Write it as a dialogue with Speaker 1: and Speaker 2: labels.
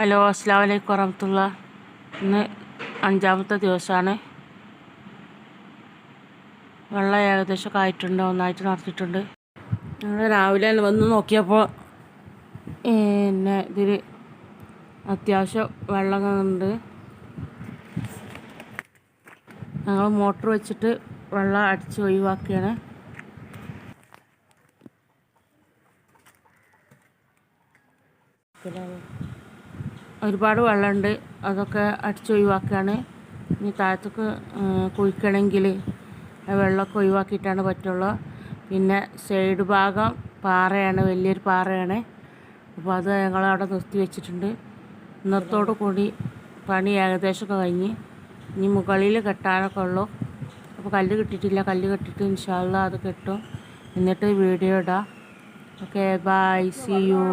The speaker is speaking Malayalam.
Speaker 1: ഹലോ അസ്സാം വലൈക്കും വറഹമത്തുള്ള. ഇന്ന് അഞ്ചാമത്തെ ദിവസമാണ് വെള്ളം ഏകദേശം ആയിട്ടുണ്ട്? ഒന്നായിട്ട് നടത്തിയിട്ടുണ്ട് ഞങ്ങൾ രാവിലെ വന്ന് നോക്കിയപ്പോൾ പിന്നെ ഇതിൽ അത്യാവശ്യം വെള്ളം ഉണ്ട്. ഞങ്ങൾ മോട്ടർ വെച്ചിട്ട് വെള്ളം അടിച്ച് ഒഴിവാക്കിയാണ്. ഒരുപാട് വെള്ളമുണ്ട്. അതൊക്കെ അടിച്ച് ഒഴിവാക്കുകയാണ് ഇനി താഴത്തേക്ക് കുഴിക്കണമെങ്കിൽ വെള്ളമൊക്കെ ഒഴിവാക്കിയിട്ടാണ് പറ്റുള്ളൂ. പിന്നെ സൈഡ് ഭാഗം പാറയാണ് വലിയൊരു പാറയാണ്. അപ്പോൾ അത് ഞങ്ങളവിടെ നിർത്തി വെച്ചിട്ടുണ്ട്. ഇന്നത്തോടു കൂടി പണി ഏകദേശമൊക്കെ കഴിഞ്ഞ് ഇനി മുകളിൽ കെട്ടാനൊക്കെ ഉള്ളൂ. അപ്പോൾ കല്ല് കിട്ടിയിട്ടില്ല. കല്ല് കിട്ടിയിട്ട് ഇൻഷാല്ല അത് കെട്ടും. എന്നിട്ട് വീഡിയോ ഇടാം. Okay bye. C U